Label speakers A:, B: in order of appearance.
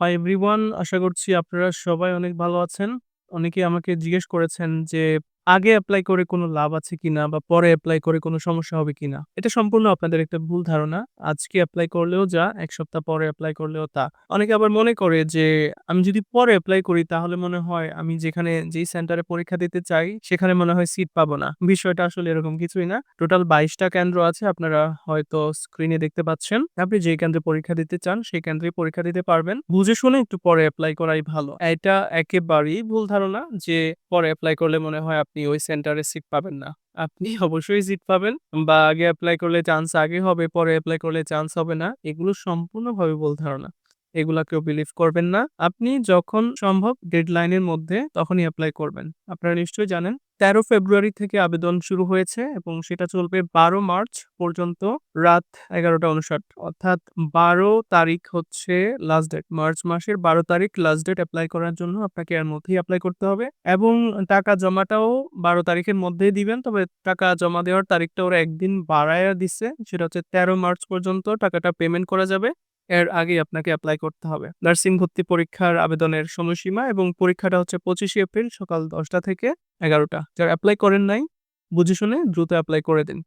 A: Hi everyone আশা করছি আপনারা সবাই অনেক ভালো আছেন। অনেকে আমাকে জিজ্ঞেস করেছেন যে আগে এপ্লাই করে কোনো লাভ আছে কিনা বা পরে এপ্লাই করে কোনো সমস্যা হবে কিনা? এটা সম্পূর্ণ আপনাদের একটা ভুল ধারণা। আজকে এপ্লাই করলেও যা, ১ সপ্তাহ পরে এপ্লাই করলেও তা। অনেকে আবার মনে করে যে আমি যদি পরে এপ্লাই করি তাহলে মনে হয় আমি যেখানে যেই সেন্টারে পরীক্ষা দিতে চাই সেখানে মনে হয় সিট পাবো না। বিষয়টা আসলে এরকম কিছুই না। টোটাল বাইশটা কেন্দ্র আছে আপনারা হয়তো স্ক্রিনে দেখতে পাচ্ছেন। আপনি যেই কেন্দ্রে পরীক্ষা দিতে চান সেই কেন্দ্রে পরীক্ষা দিতে পারবেন। বুঝে শুনে একটু পরে অ্যাপ্লাই করাই ভালো। এটা একেবারেই ভুল ধারণা যে পরে অ্যাপ্লাই করলে মনে হয় আপনি ওই সেন্টারে সিট পাবেন না। আপনি অবশ্যই সিট পাবেন বা আগে অ্যাপ্লাই করলে চান্স আগে হবে, পরে অ্যাপ্লাই করলে চান্স হবে না। এগুলো সম্পূর্ণভাবে ভুল ধারণা। এগুলা কেউ বিলিভ করবেন না। আপনি যখন সম্ভব ডেডলাইন এর মধ্যে তখনই অ্যাপ্লাই করবেন। আপনারা নিশ্চয়ই জানেন ১৩ ফেব্রুয়ারি থেকে আবেদন শুরু হয়েছে এবং সেটা চলবে ১২ মার্চ পর্যন্ত রাত ১১টা ৫৯ অর্থাৎ ১২ তারিখ হচ্ছে লাস্ট ডেট। মার্চ মাসের ১২ তারিখ লাস্ট ডেট অ্যাপ্লাই করার জন্য আপনাকে এর মধ্যেই অ্যাপ্লাই করতে হবে এবং টাকা জমাটাও ১২ তারিখের মধ্যেই দিবেন। তবে টাকা জমা দেওয়ার তারিখটা ওরা একদিন বাড়ায়া দিছে। সেটা হচ্ছে ১৩ মার্চ পর্যন্ত টাকাটা পেমেন্ট করা যাবে। এর আগেই আপনাকে অ্যাপ্লাই করতে হবে। নার্সিং ভর্তি পরীক্ষার আবেদনের সময়সীমা এবং পরীক্ষাটা হচ্ছে ২৫শে এপ্রিল সকাল ১০টা থেকে ১১টা। যারা অ্যাপ্লাই করেন নাই, বুঝে শুনে দ্রুত অ্যাপ্লাই করে দিন।